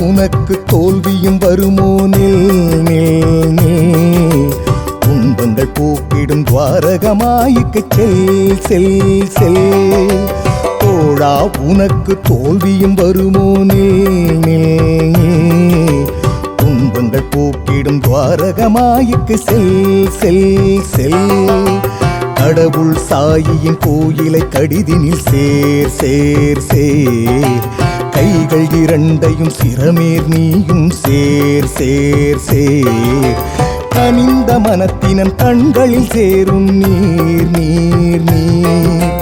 உனக்கு தோல்வியும் வருமோ? நில் நில் துன்பங்கள் போக்கிடும் துவாரகமாய்க்கு செல் செல் செல். தோழா உனக்கு தோல்வியும் வருமோ? நில் நில் துன்பங்கள் போக்கிடும் துவாரகமாய்க்கு செல் செல் செல். கடவுள் சாயியின் கோயிலை கடிதினில் சேர் சேர் சேர். இரண்டையும் சிறமேர் நீயும் சேர் சேர் சேர். கனிந்த மனத்தினன் கண்களில் சேரும் நீர் நீர் நீர்.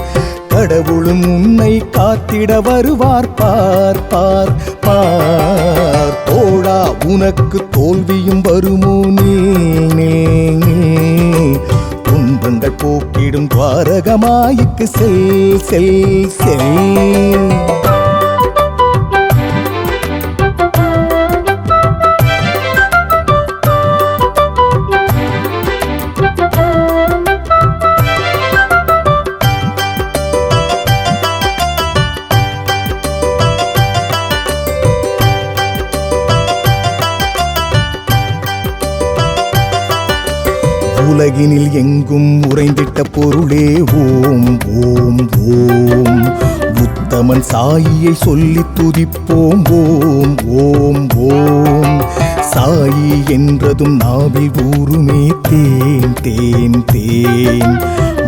கடவுளும் உன்னை காத்திட வருவார் பார் பார் பார். தோழா உனக்கு தோல்வியும் வருமோ? நீல் துன்பங்கள் போக்கிடும் துவாரகமாய்க்கு செல் செல் செல். உலகினில் எங்கும் உறைந்திட்ட பொருளே ஓம் ஓம் ஓம். புத்தமன் சாயியை சொல்லி துதிப்போம் ஓம் ஓம் ஓம். சாயி என்றதும் நாவில் ஊருமே தேன் தேன் தேன்.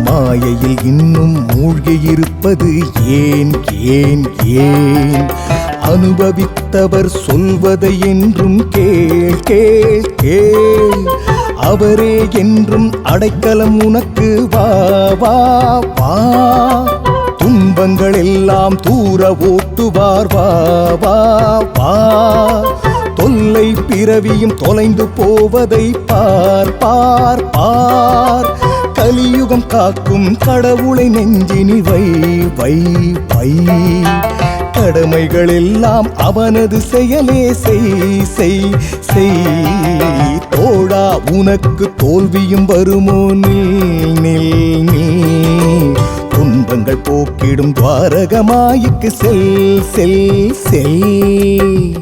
மாயையில் இன்னும் மூழ்கி இருப்பது ஏன் ஏன் ஏன்? அனுபவித்தவர் சொல்வதை என்றும் கேள் கேள் கேள். அவரே என்றும் அடைக்கலம் உனக்கு வா வா வா. துன்பங்கள் எல்லாம் தூர ஓட்டுவார் வா வா வா. தொல்லை பிறவியும் தொலைந்து போவதை பார் பார் பார். கலியுகம் காக்கும் கடவுளை நெஞ்சினி வை வை வை. கடமைகள் எல்லாம் அவனது செயலே. செய் செய் செய். தோழா உனக்கு தோல்வியும் வருமோ? நில் நில் நில். துன்பங்கள் போக்கிடும் துவாரகமாய்க்கு செல் செல் செல்.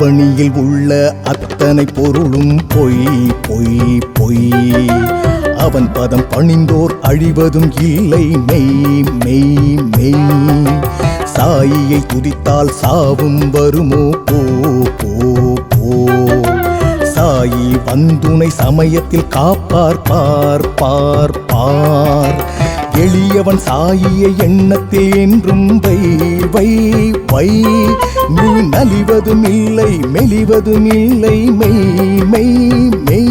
அவனியில் உள்ள அத்தனை பொருளும் பொய் பொய் பொய். அவன் பதம் பணிந்தோர் அழிவதும் இல்லை மெய் மெய் மெய். சாயியை துதித்தால் சாவும் வருமோ? போ போ போ. சாயி வந்துனை சமயத்தில் காப்பார் பார் பார் பார். எளியவன் சாயியை எண்ணத்தில் என்றும் வை வை வை. நீ நலிவதும் இல்லை மெலிவதும் இல்லை மெய் மெய் மெய்.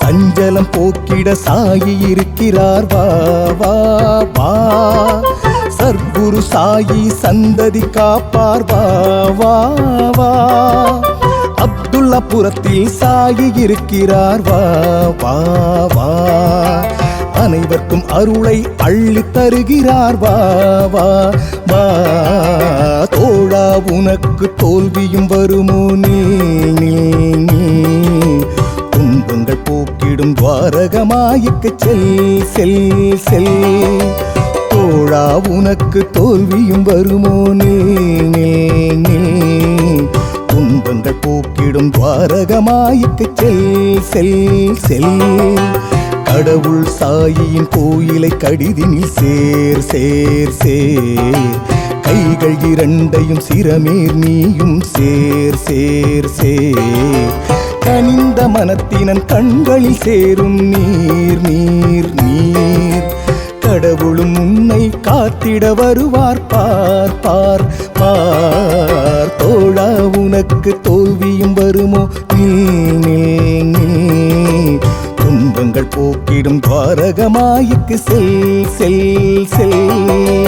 சஞ்சலம் போக்கிட சாயி இருக்கிறார் வா வா வா. சர்க்குரு சாயி சந்ததி காப்பார் வா வா வா. அப்துல்லாபுரத்தில் சாயி இருக்கிறார் வா வா வா. அனைவர்க்கும் அருளை அள்ளி தருகிறார். வா வா வா. தோழா உனக்கு தோல்வியும் வருமோ? நீ துன்பங்கள் போக்கிடும் துவாரகமாய்க்கு செல் செல் செல். தோழா உனக்கு தோல்வியும் வருமோ? நீ துன்பங்கள் போக்கிடும் துவாரகமாய்க்கு செல் செல் செல். கடவுள் சாயியின் கோயிலை கடிதினில் சேர் சேர் சேர். கைகள் இரண்டையும் சிரமேர் நீயும் சேர் சேர் சேர். கனிந்த மனத்தினன் கண்களில் சேரும் நீர் நீர் நீர். கடவுளும் உன்னை காத்திட வருவார் பார் பார் பார். தோழா உனக்கு தோல்வியும் வருமோ? நீ நில் போக்கிடும் துவாரகமாய்க்கு செல் செல் செல்.